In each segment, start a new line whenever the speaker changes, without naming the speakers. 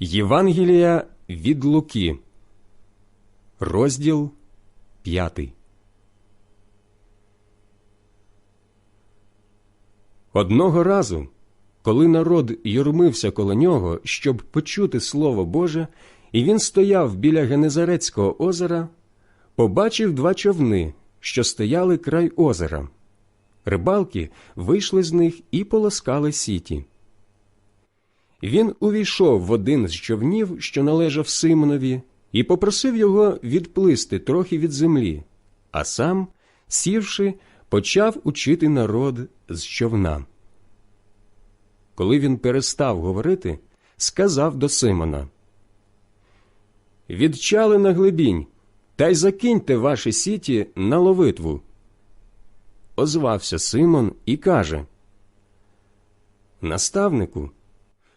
Євангелія від Луки, розділ 5. Одного разу, коли народ юрмився коло нього, щоб почути Слово Боже, і він стояв біля Генезарецького озера, побачив два човни, що стояли край озера. Рибалки вийшли з них і полоскали сіті. Він увійшов в один з човнів, що належав Симонові, і попросив його відплисти трохи від землі, а сам, сівши, почав учити народ з човна. Коли він перестав говорити, сказав до Симона Відчали на глибінь, та й закиньте ваші сіті на ловитву. Озвався Симон і каже Наставнику,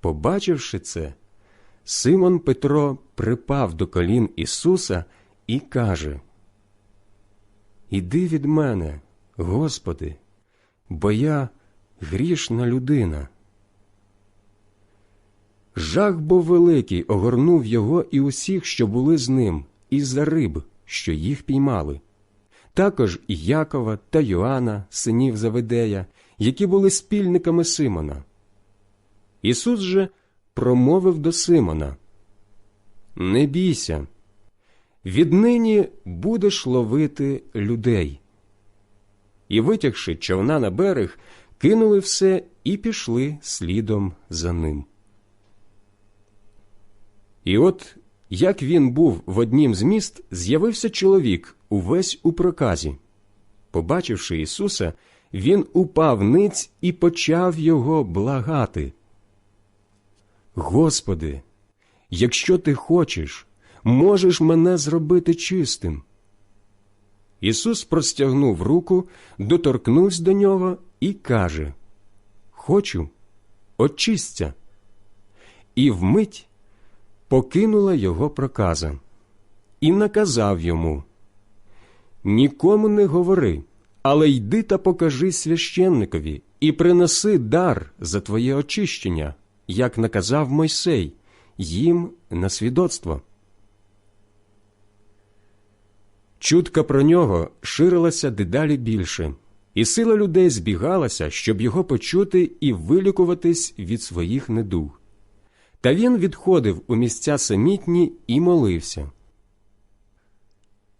Побачивши це, Симон Петро припав до колін Ісуса і каже Іди від мене, Господи, бо я грішна людина. Жах був великий огорнув його і усіх, що були з ним, із-за риб, що їх піймали. Також і Якова та Йоанна, синів Заведея, які були спільниками Симона. Ісус же промовив до Симона Не бійся, віднині будеш ловити людей. І, витягши човна на берег, кинули все і пішли слідом за ним. І от, як він був в однім з міст, з'явився чоловік увесь у проказі. Побачивши Ісуса, він упав ниць і почав його благати. Господи, якщо ти хочеш, можеш мене зробити чистим. Ісус простягнув руку, доторкнувся до нього і каже Хочу, очисться. І вмить покинула його проказа, і наказав йому Нікому не говори, але йди та покажи священникові і принеси дар за твоє очищення, як наказав Мойсей, їм на свідоцтво. Чутка про нього ширилася дедалі більше, і сила людей збігалася, щоб його почути і вилікуватись від своїх недуг. Та він відходив у місця самітні і молився.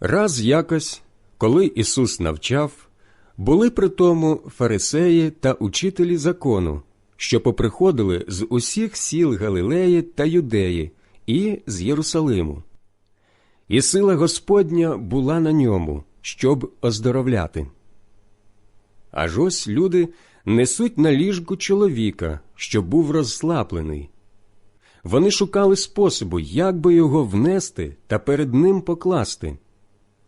Раз якось, коли Ісус навчав, були при тому фарисеї та учителі закону, що поприходили з усіх сіл Галилеї та Юдеї і з Єрусалиму. І сила Господня була на ньому, щоб оздоровляти. Аж ось люди несуть на ліжку чоловіка, що був розслаблений. Вони шукали способу, як би його внести та перед ним покласти,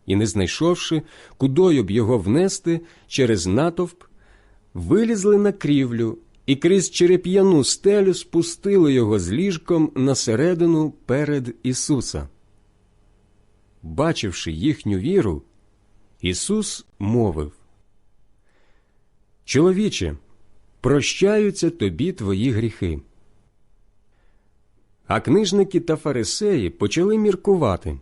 і, не знайшовши, кудою б його внести через натовп, вилізли на крівлю і крізь череп'яну стелю спустили його з ліжком на середину перед Ісуса. Бачивши їхню віру, Ісус мовив Чоловіче, прощаються тобі твої гріхи. А книжники та фарисеї почали міркувати.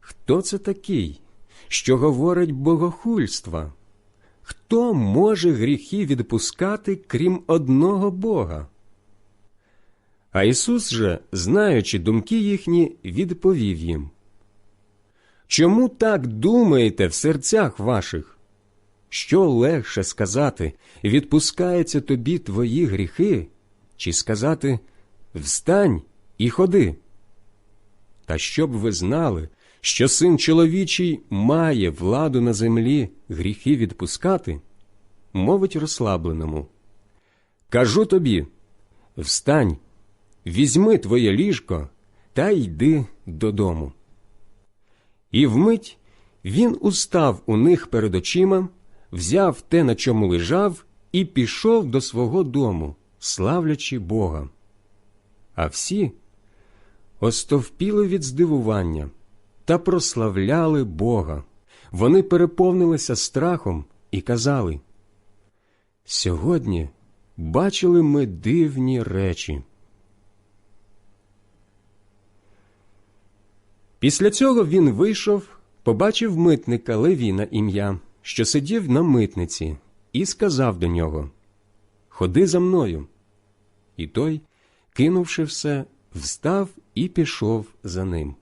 Хто це такий, що говорить богохульства? Хто може гріхи відпускати, крім одного Бога? А Ісус же, знаючи думки їхні, відповів їм Чому так думаєте в серцях ваших? Що легше сказати відпускаються тобі твої гріхи, чи сказати Встань і ходи. Та щоб ви знали, що син чоловічий має владу на землі гріхи відпускати, мовить розслабленому. Кажу тобі встань, візьми твоє ліжко та йди додому. І вмить він устав у них перед очима, взяв те, на чому лежав, і пішов до свого дому, славлячи Бога. А всі остовпіли від здивування та прославляли Бога. Вони переповнилися страхом і казали Сьогодні бачили ми дивні речі. Після цього він вийшов, побачив митника Левіна ім'я, що сидів на митниці, і сказав до нього Ходи за мною. І той, кинувши все, встав і пішов за ним.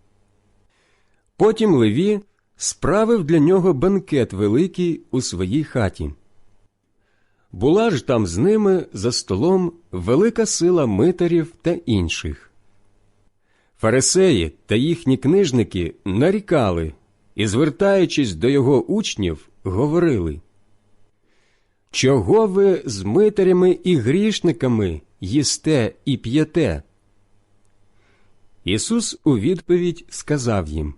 Потім Леві справив для нього бенкет великий у своїй хаті. Була ж там з ними за столом велика сила митарів та інших. Фарисеї та їхні книжники нарікали і, звертаючись до його учнів, говорили Чого ви з митарями і грішниками їсте і п'єте? Ісус у відповідь сказав їм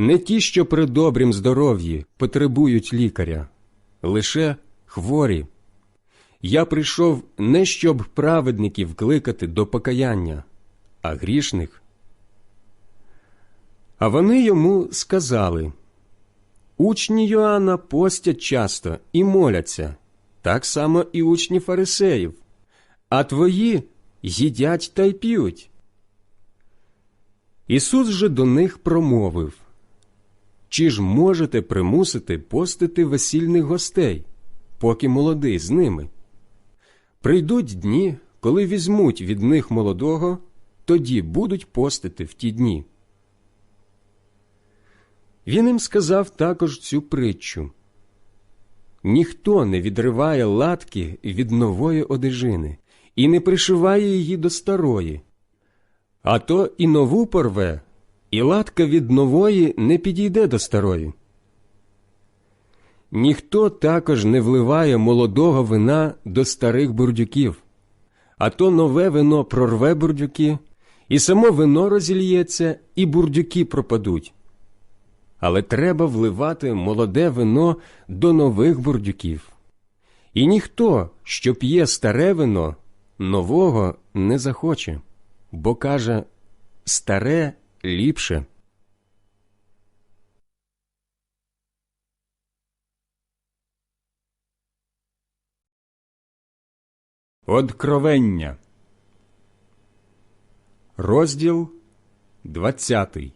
Не ті, що при добрім здоров'ї потребують лікаря, лише хворі. Я прийшов не щоб праведників кликати до покаяння, а грішних. А вони йому сказали Учні Йоанна постять часто і моляться, так само і учні фарисеїв, а твої їдять та й п'ють. Ісус же до них промовив Чи ж можете примусити постити весільних гостей, поки молодий з ними? Прийдуть дні, коли візьмуть від них молодого, тоді будуть постити в ті дні. Він їм сказав також цю притчу ніхто не відриває латки від нової одежини і не пришиває її до старої, а то і нову порве, і латка від нової не підійде до старої. Ніхто також не вливає молодого вина до старих бурдюків, а то нове вино прорве бурдюки, і само вино розільється, і бурдюки пропадуть. Але треба вливати молоде вино до нових бурдюків. І ніхто, що п'є старе вино, нового не захоче, бо каже старе ліпше. Откровення. Розділ двадцятий.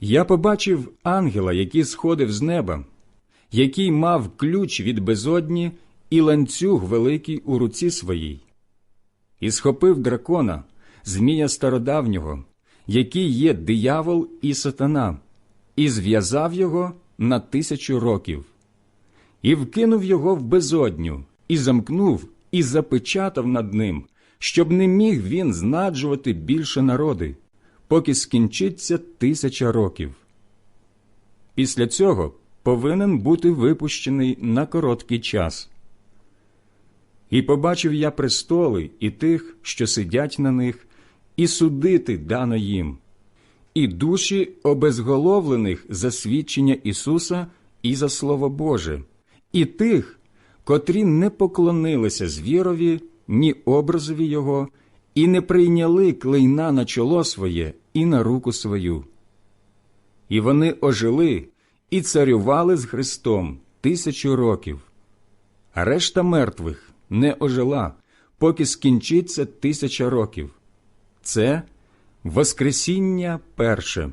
Я побачив ангела, який сходив з неба, який мав ключ від безодні і ланцюг великий у руці своїй, і схопив дракона, змія стародавнього, який є диявол і сатана, і зв'язав його на тисячу років, і вкинув його в безодню, і замкнув, і запечатав над ним, щоб не міг він знаджувати більше народи поки скінчиться тисяча років. Після цього повинен бути випущений на короткий час. І побачив я престоли і тих, що сидять на них, і судити дано їм, і душі обезголовлених за свідчення Ісуса і за Слово Боже, і тих, котрі не поклонилися звірові, ні образові Його, і не прийняли клейна на чоло своє і на руку свою. І вони ожили і царювали з Христом тисячу років, а решта мертвих не ожила, поки скінчиться тисяча років. Це Воскресіння перше.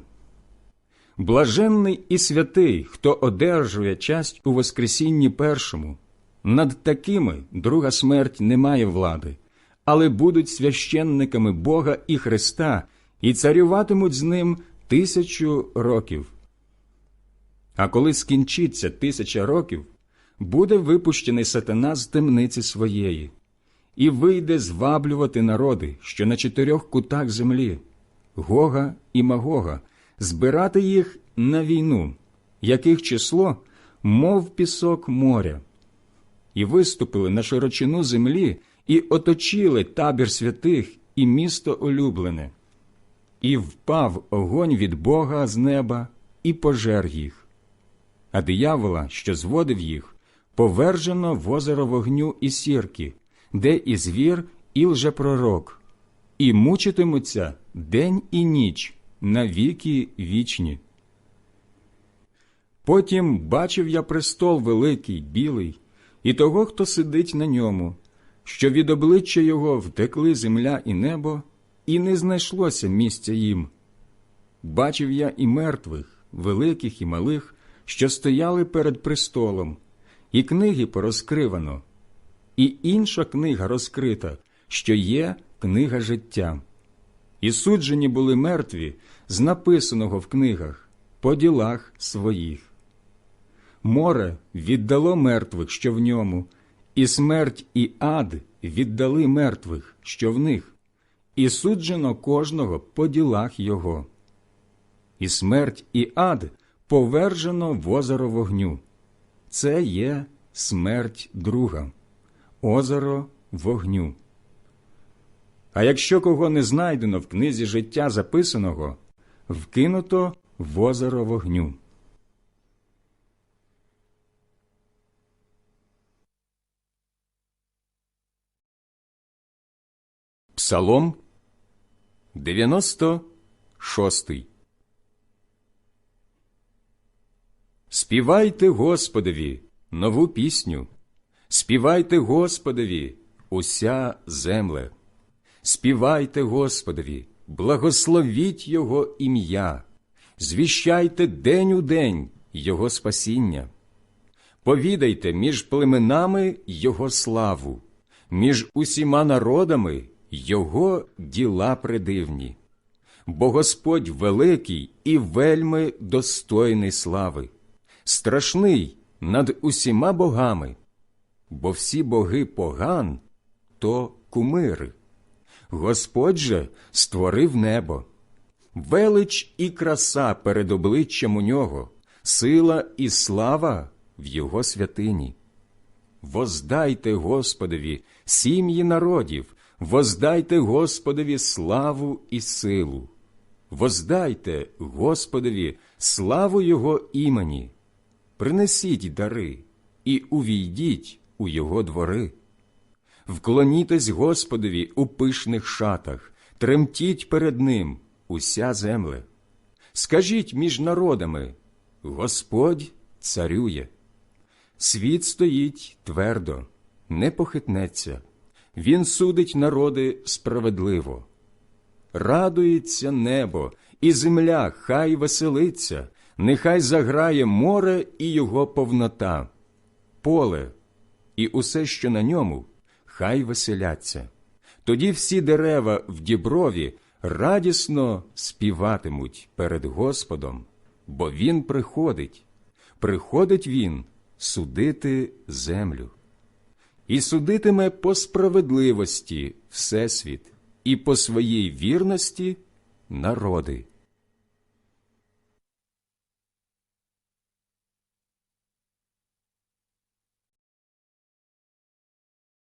Блаженний і святий, хто одержує часть у Воскресінні першому. Над такими друга смерть не має влади, але будуть священниками Бога і Христа і царюватимуть з ним тисячу років. А коли скінчиться тисяча років, буде випущений сатана з темниці своєї, і вийде зваблювати народи, що на чотирьох кутах землі, Гога і Магога, збирати їх на війну, яких число, мов пісок моря.
і виступили на широчину землі, і оточили табір святих і місто улюблене. І впав огонь від Бога з неба і пожер їх. А диявола, що зводив їх, повержено в озеро вогню і сірки, де і звір, і лжепророк, і мучитимуться день і ніч на віки вічні. Потім бачив я престол великий, білий, і того, хто сидить на ньому, що від обличчя його втекли земля і небо, і не знайшлося місця їм. Бачив я і мертвих, великих і малих, що стояли перед престолом, і книги порозкривано, і інша книга розкрита, що є книга життя. І суджені були мертві з написаного в книгах по ділах своїх. Море віддало мертвих, що в ньому, і смерть і ад віддали мертвих, що в них, і суджено кожного по ділах його. І смерть і ад повержено в озеро вогню. Це є смерть друга, озеро вогню. А якщо кого не знайдено в книзі життя записаного, вкинуто в озеро вогню. Псалом 96 Співайте Господові нову пісню, співайте Господові уся земле, співайте Господові, благословіть Його ім'я, звіщайте день у день Його спасіння, повідайте між племенами Його славу, між усіма народами Його діла придивні. Бо Господь великий і вельми достойний слави, страшний над усіма богами, бо всі боги поган то кумири. Господь же створив небо, велич і краса перед обличчям у нього, сила і слава в його святині. Воздайте Господові, сім'ї народів, воздайте Господові славу і силу, воздайте Господові славу Його імені, принесіть дари і увійдіть у Його двори. Вклонітесь Господові у пишних шатах, тремтіть перед Ним уся земле. Скажіть між народами Господь царює. Світ стоїть твердо, не похитнеться, він судить народи справедливо. Радується небо, і земля хай веселиться, нехай заграє море і його повнота, поле і усе, що на ньому, хай веселяться. Тоді всі дерева в діброві радісно співатимуть перед Господом, бо Він приходить, приходить Він судити землю. І судитиме по справедливості Всесвіт, і по своїй вірності народи.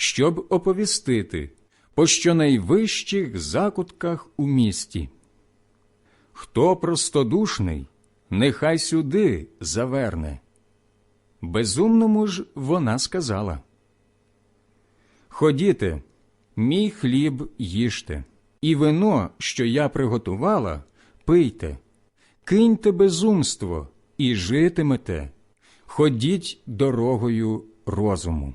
щоб оповістити по щонайвищих закутках у місті. Хто простодушний, нехай сюди заверне. Безумному ж вона сказала Ходіте, мій хліб їжте, і вино, що я приготувала, пийте, киньте безумство і житимете, ходіть дорогою розуму.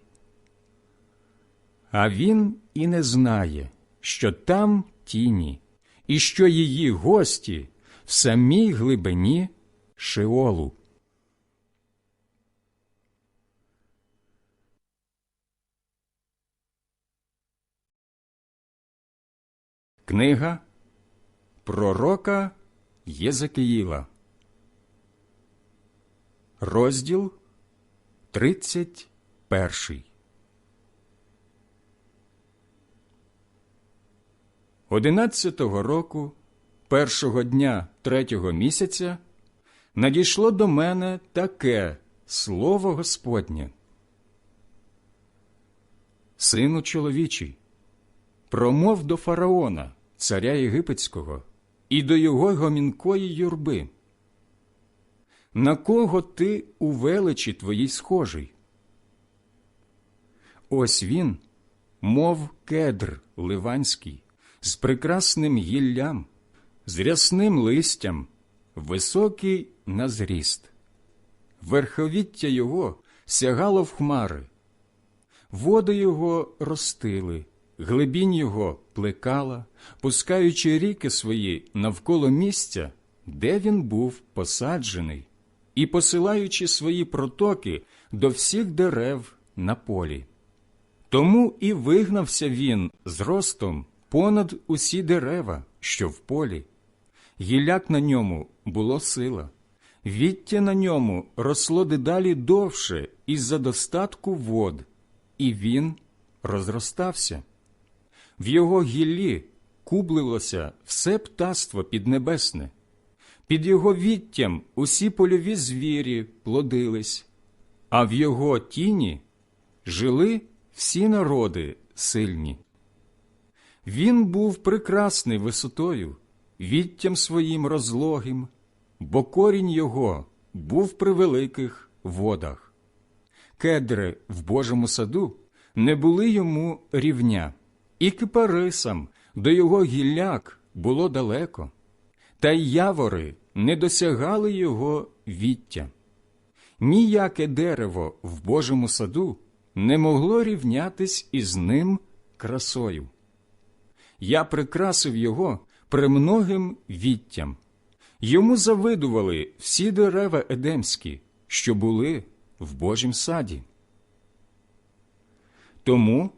А він і не знає, що там тіні, і що її гості в самій глибині Шеолу. Книга Пророка Єзекиїла Розділ 31 Одинадцятого року, першого дня третього місяця, надійшло до мене таке слово Господнє. Сину чоловічий, промов до фараона, царя єгипетського, і до його гомінкої юрби. На кого ти у величі твоїй схожий? Ось він, мов кедр ливанський, з прекрасним гіллям, з рясним листям, високий на зріст. Верховіття його сягало в хмари, води його ростили, глибінь його плекала, пускаючи ріки свої навколо місця, де він був посаджений, і посилаючи свої протоки до всіх дерев на полі. Тому і вигнався він з ростом понад усі дерева, що в полі. Гіляк на ньому було сила, віття на ньому росло дедалі довше із-за достатку вод, і він розростався. В його гіллі кубливося все птаство піднебесне, під його віттям усі польові звірі плодились, а в його тіні жили всі народи сильні. Він був прекрасний висотою, віттям своїм розлогим, бо корінь його був при великих водах. Кедри в Божому саду не були йому рівня, і кипарисам до його гілляк було далеко, та й явори не досягали його віття. Ніяке дерево в Божому саду не могло рівнятись із ним красою. Я прикрасив його премногим віттям. Йому завидували всі дерева едемські, що були в Божім саді. Тому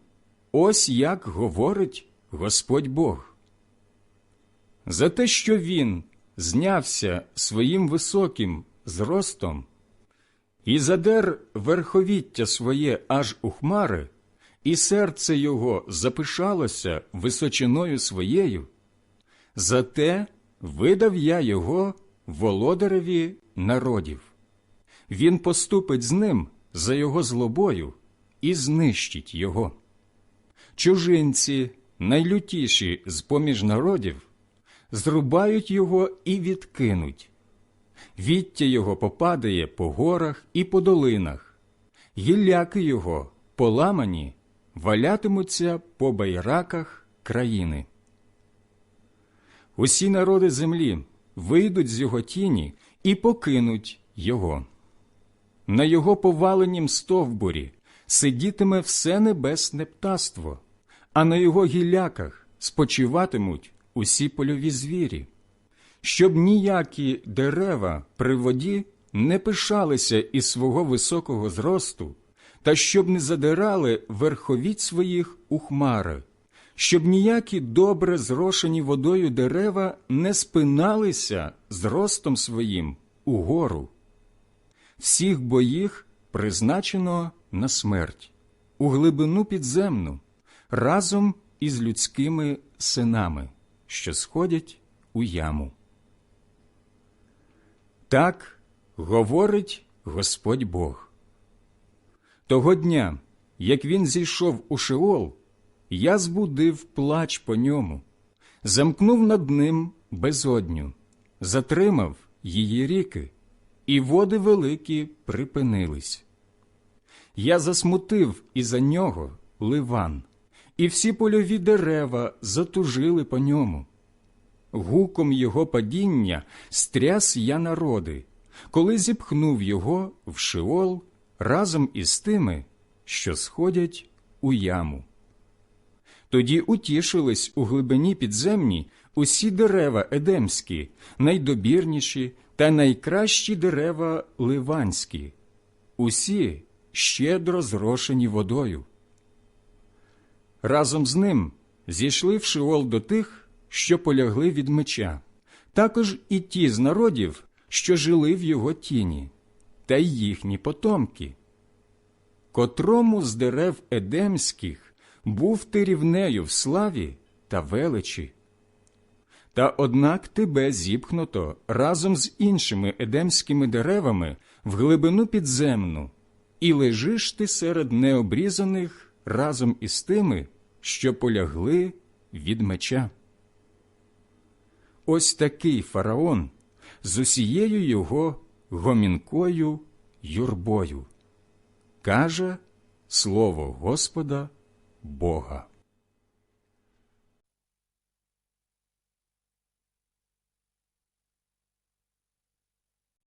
ось як говорить Господь Бог. За те, що він знявся своїм високим зростом і задер верховіття своє аж у хмари, і серце його запишалося височиною своєю, зате видав я його володареві народів. Він поступить з ним за його злобою і знищить його. Чужинці, найлютіші з поміж народів, зрубають його і відкинуть. Віття його попадає по горах і по долинах, гілляки його, поламані, валятимуться по байраках країни. Усі народи землі вийдуть з його тіні і покинуть його. на його поваленім стовбурі сидітиме все небесне птаство, а на його гілляках спочиватимуть усі польові звірі, щоб ніякі дерева при воді не пишалися із свого високого зросту, та щоб не задирали верховіть своїх у хмари, щоб ніякі добре зрошені водою дерева не спиналися зростом своїм угору. Всіх бо їх призначено на смерть, у глибину підземну, разом із людськими синами, що сходять у яму. Так говорить Господь Бог. Того дня, як він зійшов у Шеол, я збудив плач по ньому, замкнув над ним безодню, затримав її ріки, і води великі припинились. Я засмутив іза нього ливан, і всі польові дерева затужили по ньому. Гуком його падіння стряс я народи, коли зіпхнув його в шеол разом із тими, що сходять у яму. Тоді утішились у глибині підземній усі дерева едемські, найдобірніші та найкращі дерева ливанські, усі щедро зрошені водою. Разом з ним зійшли в Шеол до тих, що полягли від меча, також і ті з народів, що жили в його тіні, та й їхні потомки. Котрому з дерев едемських був ти рівнею в славі та величі. Та однак тебе зіпхнуто разом з іншими едемськими деревами в глибину підземну, і лежиш ти серед необрізаних разом із тими, що полягли від меча. Ось такий фараон з усією його гомінкою юрбою, каже слово Господа Бога.